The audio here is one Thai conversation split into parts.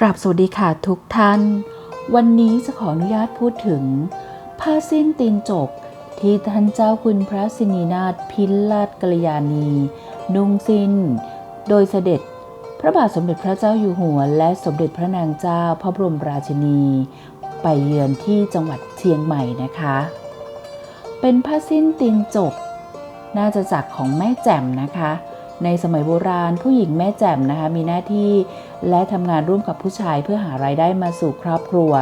กราบสวัสดีค่ะทุกท่าน วันนี้จะขออนุญาตพูดถึง ผ้าสิ้นตีนจก ที่ท่านเจ้าคุณพระสินีนาถพิลาศกัลยาณี นุ่งสิ้น โดยเสด็จพระบาทสมเด็จพระเจ้าอยู่หัว และสมเด็จพระนางเจ้าพระบรมราชินี ไปเยือนที่จังหวัดเชียงใหม่นะคะ เป็นผ้าสิ้นตีนจก น่าจะจากของแม่แจ่มนะคะ ในสมัยโบราณผู้หญิงแม่แจ่มนะคะมีหน้าที่และทำงานร่วมกับผู้ชายเพื่อหารายได้มาสู่ครอบครัว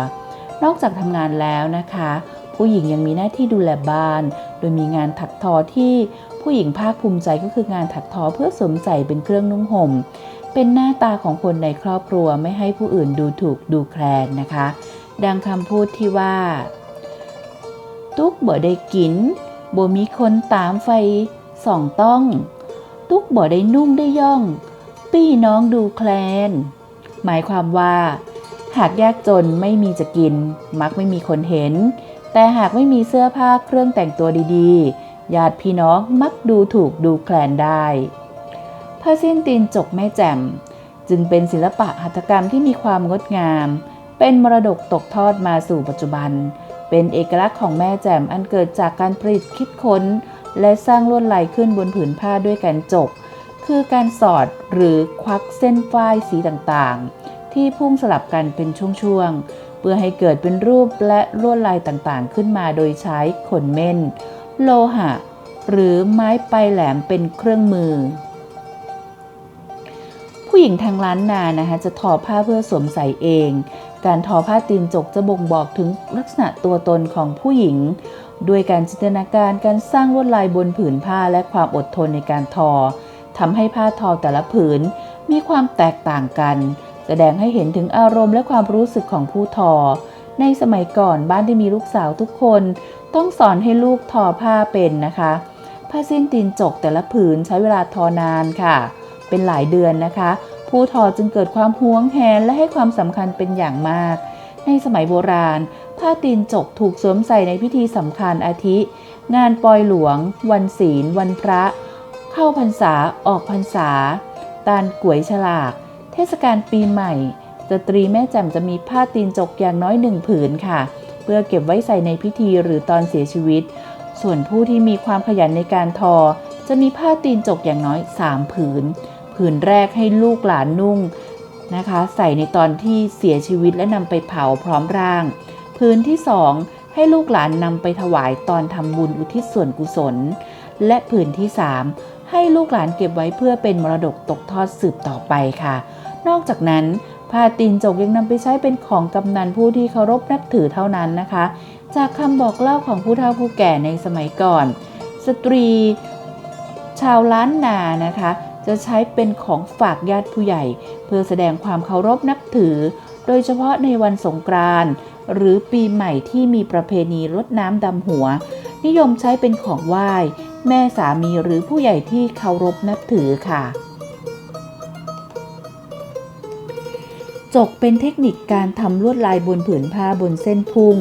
นอกจากทำงานแล้วนะคะ ผู้หญิงยังมีหน้าที่ดูแลบ้าน โดยมีงานถักทอที่ผู้หญิงภาคภูมิใจก็คืองานถักทอเพื่อสวมใส่เป็นเครื่องนุ่งห่ม เป็นหน้าตาของคนในครอบครัวไม่ให้ผู้อื่นดูถูกดูแคลนนะคะ ดังคำพูดที่ว่า ตุ๊กบ่ได้กินบ่มีคนตามไฟส่องต้อง ตุ๊กบ่ได้นุ่งได้ย่อง พี่น้องดูแคลน หมายความว่า หากยากจนไม่มีจะกิน มักไม่มีคนเห็น แต่หากไม่มีเสื้อผ้าเครื่องแต่งตัวดีๆ ญาติพี่น้องมักดูถูกดูแคลนได้ผ้าสิ้นตีนจกแม่แจ่ม จึงเป็นศิลปะหัตถกรรมที่มีความงดงาม เป็นมรดกตกทอดมาสู่ปัจจุบัน เป็นเอกลักษณ์ของแม่แจ่มอันเกิดจากการผลิตคิดค้น และสร้างลวดลายขึ้นบนผืนผ้าด้วยการจก คือการสอดหรือควักเส้นฝ้ายสีต่างๆ ที่พุ่งสลับกันเป็นช่วงๆ เพื่อให้เกิดเป็นรูปและลวดลายต่างๆ ขึ้นมาโดยใช้ขนเม่น โลหะ หรือไม้ปลายแหลมเป็นเครื่องมือ ผู้หญิงทางล้านนานะคะจะทอผ้าเพื่อสวมใส่เอง การทอผ้าตีนจกจะบ่งบอกถึงลักษณะตัวตนของผู้หญิง ด้วยการจินตนาการการสร้างลวดลายบนผืนผ้าและความอดทนในการทอทำให้ผ้าทอแต่ละผืนมีความแตกต่างกัน แสดงให้เห็นถึงอารมณ์และความรู้สึกของผู้ทอ ในสมัยก่อนบ้านที่มีลูกสาวทุกคน ต้องสอนให้ลูกทอผ้าเป็นนะคะ ผ้าสิ้นตีนจกแต่ละผืนใช้เวลาทอนานค่ะ เป็นหลายเดือนนะคะ ผู้ทอจึงเกิดความหวงแหนและให้ความสำคัญเป็นอย่างมาก ในสมัยโบราณ ผ้าตีนจกถูกสวมใส่ในพิธีสำคัญอาทิ งานปอยหลวง วันศีล วันพระ เข้าพรรษาออกพรรษา ตานก๋วยฉลาก เทศกาลปีใหม่ สตรีแม่แจ่มจะมีผ้าตีนจกอย่างน้อยหนึ่งผืนค่ะ เพื่อเก็บไว้ใส่ในพิธีหรือตอนเสียชีวิต ส่วนผู้ที่มีความขยันในการทอ จะมีผ้าตีนจกอย่างน้อย 3 ผืน ผืนแรกให้ลูกหลานนุ่งนะคะ ใส่ในตอนที่เสียชีวิตและนำไปเผาพร้อมร่าง ผืนที่2ให้ลูกหลานนำไปถวายตอนทำบุญอุทิศส่วนกุศล และผืนที่3ให้ลูกหลานเก็บไว้เพื่อเป็นมรดกตกทอดสืบต่อไปค่ะ นอกจากนั้นผ้าตีนจกยังนำไปใช้เป็นของกำนันผู้ที่เคารพนับถือเท่านั้นนะคะ จากคำบอกเล่าของผู้เฒ่าผู้แก่ในสมัยก่อน สตรี ชาวล้านนานะคะ จะใช้เป็นของฝากญาติผู้ใหญ่ เพื่อแสดงความเคารพนับถือ โดยเฉพาะในวันสงกรานต์ หรือปีใหม่ที่มีประเพณีรดน้ำดำหัว นิยมใช้เป็นของไหว้ แม่สามีหรือผู้ใหญ่ที่เคารพนับถือค่ะ จกเป็นเทคนิคการทำลวดลายบนผืนผ้าบนเส้นพุ่ง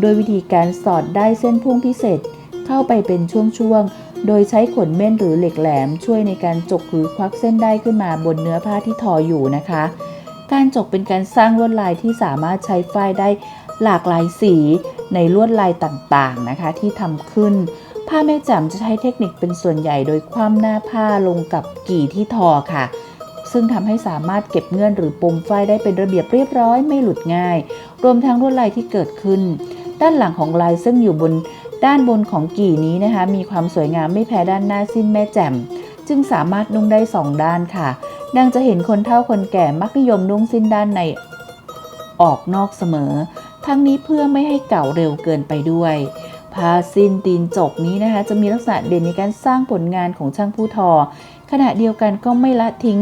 โดยวิธีการสอดได้เส้นพุ่งพิเศษ เข้าไปเป็นช่วงๆ โดยใช้ขนเม่นหรือเหล็กแหลม ช่วยในการจกหรือควักเส้นได้ขึ้นมาบนเนื้อผ้าที่ทออยู่นะคะการจกเป็นการสร้างลวดลายที่สามารถใช้ฝ้ายได้ หลากหลายสีในลวดลายต่างๆนะคะ ที่ทำขึ้น ผ้าแม่แจ่มจะใช้เทคนิคเป็นส่วนใหญ่โดยคว่ำหน้าผ้าลงกับกี่ที่ทอค่ะ ซึ่งทำให้สามารถเก็บเงื่อนหรือปมฝ้ายได้เป็นระเบียบเรียบร้อยไม่หลุดง่าย รวมทั้งลวดลายที่เกิดขึ้น ด้านหลังของลายซึ่งอยู่บนด้านบนของกี่นี้นะคะ มีความสวยงามไม่แพ้ด้านหน้าสิ้นแม่แจ่มจึงสามารถนุ่งได้สองด้านค่ะ ดังจะเห็นคนเฒ่าคนแก่มักนิยมนุ่งสิ้นด้านในออกนอกเสมอ ทั้งนี้เพื่อไม่ให้เก่าเร็วเกินไปด้วยผ้าสิ้นตีนจกนี้นะคะ จะมีลักษณะเด่นในการสร้างผลงานของช่างผู้ทอ ขณะเดียวกันก็ไม่ละทิ้ง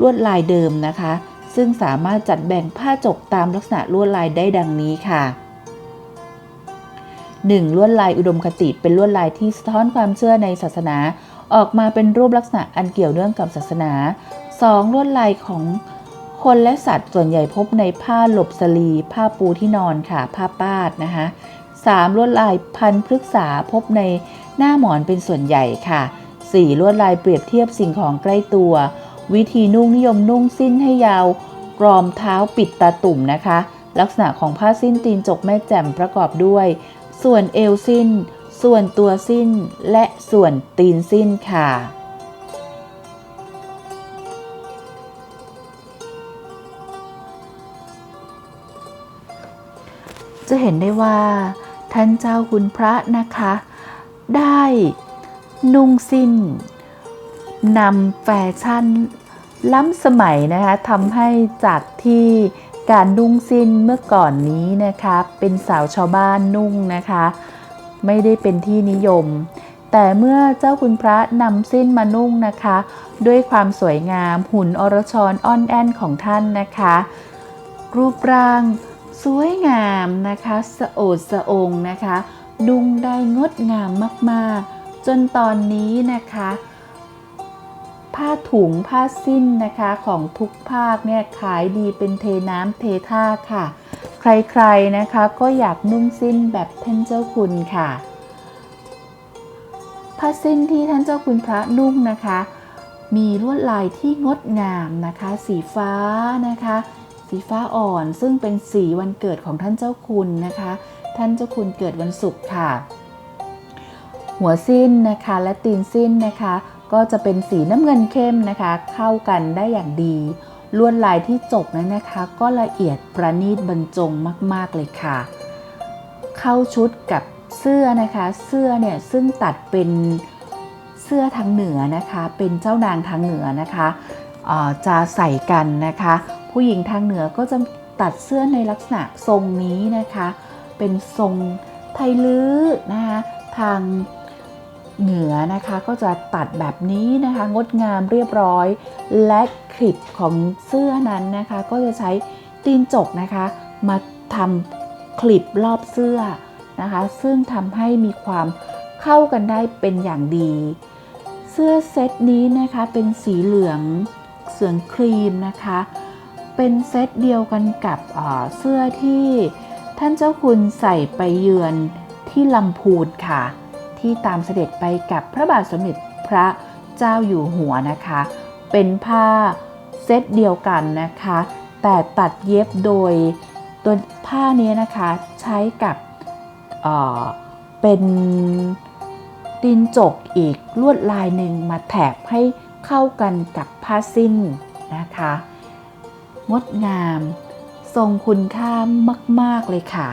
ลวดลายเดิมนะคะ ซึ่งสามารถจัดแบ่งผ้าจกตามลักษณะลวดลายได้ดังนี้ค่ะ 1. ลวดลายอุดมคติเป็นลวดลายที่สะท้อนความเชื่อในศาสนา ออกมาเป็นรูปลักษณะอันเกี่ยวเนื่องกับศาสนา 2. ลวดลายของ คนและสัตว์ส่วนใหญ่พบในผ้าหลบสลี ผ้าปูที่นอนค่ะ ผ้าปาดนะคะ 3. ลวดลายพันพฤกษาพบในหน้าหมอนเป็นส่วนใหญ่ค่ะ 4. ลวดลายเปรียบเทียบสิ่งของใกล้ตัว วิธีนุ่งนิยมนุ่งสิ้นให้ยาวกรอมเท้าปิดตาตุ่มนะคะ ลักษณะของผ้าสิ้นตีนจกแม่แจ่มประกอบด้วย ส่วนเอวสิ้น ส่วนตัวสิ้น และส่วนตีนสิ้นค่ะ จะเห็นได้ว่า ท่านเจ้าคุณพระนะคะ ได้นุ่งสิ้นนำแฟชั่นล้ำสมัยนะคะทำให้จากที่การนุ่งสิ้นเมื่อก่อนนี้นะคะ เป็นสาวชาวบ้านนุ่งนะคะ ไม่ได้เป็นที่นิยม แต่เมื่อเจ้าคุณพระนำสิ้นมานุ่งนะคะ ด้วยความสวยงามหุ่นอรชรอ่อนแอนของท่านนะคะ รูปร่าง สวยงามนะคะสะโอดสะองนะคะนุ่งได้งดงามมากๆ จนตอนนี้นะคะ ผ้าถุงผ้าสิ้นนะคะของทุกภาคเนี่ยขายดีเป็นเทน้ำเทท่าค่ะ ใครๆนะคะก็อยากนุ่งสิ้นแบบท่านเจ้าคุณค่ะผ้าสิ้นที่ท่านเจ้าคุณพระนุ่งนะคะ มีลวดลายที่งดงามนะคะ สีฟ้านะคะ สีฟ้าอ่อนซึ่งเป็นสีวันเกิดของท่านเจ้าคุณนะคะ ท่านเจ้าคุณเกิดวันศุกร์ค่ะ หัวสิ้นนะคะและตีนสิ้นนะคะ ก็จะเป็นสีน้ำเงินเข้มนะคะ เข้ากันได้อย่างดี ลวดลายที่จบนั้นนะคะ ก็ละเอียดประณีตบรรจงมาก ๆ เลยค่ะ เข้าชุดกับเสื้อนะคะ เสื้อเนี่ยซึ่งตัดเป็นเสื้อทางเหนือนะคะ เป็นเจ้านางทางเหนือนะคะจะใส่กันนะคะ ผู้หญิงทางเหนือก็จะตัดเสื้อในลักษณะทรงนี้นะคะ เป็นทรงไทยลื้อนะคะทางเหนือนะคะก็จะตัดแบบนี้นะคะ งดงามเรียบร้อย และคลิปของเสื้อนั้นนะคะ ก็จะใช้ตีนจกนะคะ มาทำคลิปรอบเสื้อนะคะ ซึ่งทำให้มีความเข้ากันได้เป็นอย่างดี เสื้อเซตนี้นะคะเป็นสีเหลืองเสืองครีมนะคะ เป็นเซตเดียวกันกับเสื้อที่ท่านเจ้าคุณใส่ไปเยือนที่ลำพูนค่ะ ที่ตามเสด็จไปกับพระบาทสมเด็จพระเจ้าอยู่หัวนะคะ เป็นผ้าเซตเดียวกันนะคะ แต่ตัดเย็บโดยตัวผ้านี้นะคะใช้กับเเป็นตีนจกอีกลวดลายหนึ่งมาแถบให้เข้ากันกับผ้าสิ้นนะคะ งดงาม ทรงคุณค่ามาก ๆ เลยค่ะ